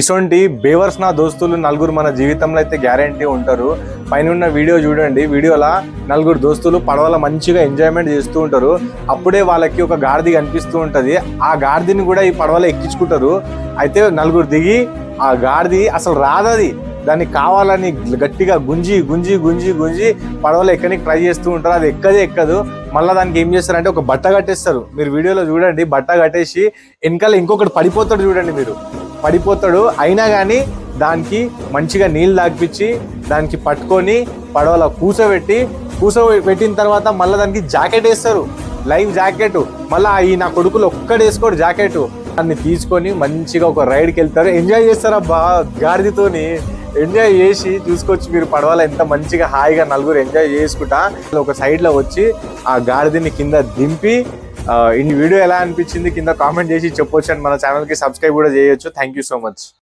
ఇసొంటి బేవర్స్ నా దోస్తులు నలుగురు మన జీవితంలో అయితే గ్యారంటీ ఉంటారు. పైన ఉన్న వీడియో చూడండి. వీడియోలో నలుగురు దోస్తులు పడవల మంచిగా ఎంజాయ్మెంట్ చేస్తూ ఉంటారు. అప్పుడే వాళ్ళకి ఒక గాడిద కనిపిస్తూ ఉంటుంది. ఆ గాడిదని కూడా ఈ పడవలో ఎక్కించుకుంటారు. అయితే నలుగురు దిగి ఆ గాడిది అసలు రాదది. దాన్ని కావాలని గట్టిగా గుంజి గుంజి గుంజి గుంజి పడవలో ఎక్కడానికి ట్రై చేస్తూ ఉంటారు. అది ఎక్కదే ఎక్కదు. మళ్ళీ దానికి ఏం చేస్తారంటే ఒక బట్ట కట్టేస్తారు. మీరు వీడియోలో చూడండి. బట్ట కట్టేసి వెనకాల ఇంకొకటి పడిపోతాడు చూడండి మీరు. పడిపోతాడు. అయినా కానీ దానికి మంచిగా నీళ్ళు తాగిపించి దానికి పట్టుకొని పడవలో కూసోబెట్టి కూసోబెట్టిన తర్వాత మళ్ళీ దానికి జాకెట్ వేస్తారు. Live jacket. మళ్ళీ ఈ నా కొడుకులు ఒక్కడు వేసుకోడు జాకెట్. దాన్ని తీసుకొని మంచిగా ఒక రైడ్కి వెళ్తారు. ఎంజాయ్ చేస్తారు బా గాడిదతోని. ఎంజాయ్ చేసి చూసుకోవచ్చు మీరు పడవలో ఎంత మంచిగా హాయిగా నలుగురు ఎంజాయ్ చేసుకుంటా. ఒక సైడ్లో వచ్చి ఆ గాడిదని కింద దింపి ఈ వీడియో ఎలా అనిపించింది కింద కామెంట్ చేసి చెప్పొచ్చు అండ్ మన ఛానల్కి సబ్స్క్రైబ్ కూడా చేయొచ్చు. Thank you so much